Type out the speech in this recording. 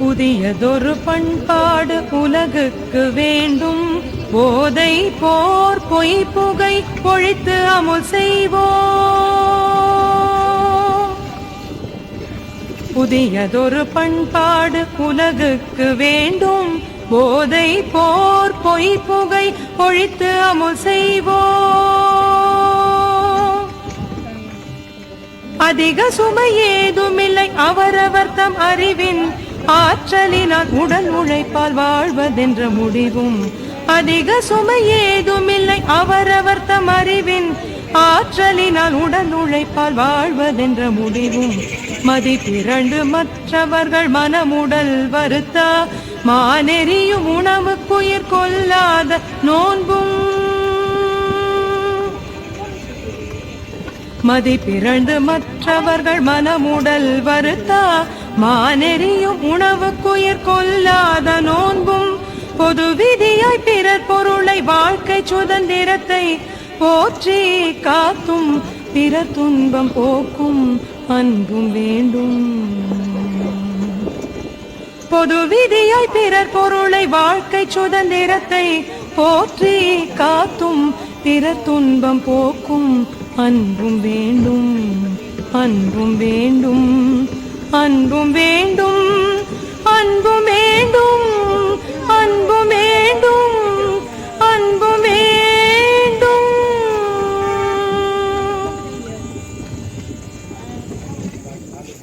புதியதொரு பண்பாடு உலகுக்கு வேண்டும். போதை போர் பொய் புகை பொழித்து அமுல் செய்வோம் புதியதொரு பண்பாடு உலகுக்கு வேண்டும். போதை போர் பொய் புகை பொழித்து அமுல் செய்வோம் அதிக சுமை ஏதுமில்லை. அவரவர் தம் அறிவின் ஆற்றலினால் உடல் உழைப்பால் வாழ்வதென்ற முடிவும். அதிக சுமை ஏதுமில்லை அவரவர் தம் அறிவின் ஆற்றலினால் உடல் உழைப்பால் வாழ்வதென்ற முடிவும். மதிப்பிரண்டு மற்றவர்கள் மனமுடல் வருத்தா மானெறியும் உணவுக்குயிர் கொல்லாத நோன்பும். மதிப்பிரண்டு மற்றவர்கள் மனமுடல் வருத்தா மானெறியும் உணவுக்குயிர் கொல்லாத நோன்பும் பொது விதியாய் பிறர் பொருளை வாழ்க்கை சுதந்திரத்தை போற்றி காத்தும் பிற துன்பம் போக்கும் அன்பும் வேண்டும். பொது விதியாய் பிறர் பொருளை வாழ்க்கை சுதந்திரத்தை போற்றி காத்தும் பிற துன்பம் போக்கும் அன்பும் வேண்டும். அன்பும் வேண்டும். அன்பும் வேண்டும்.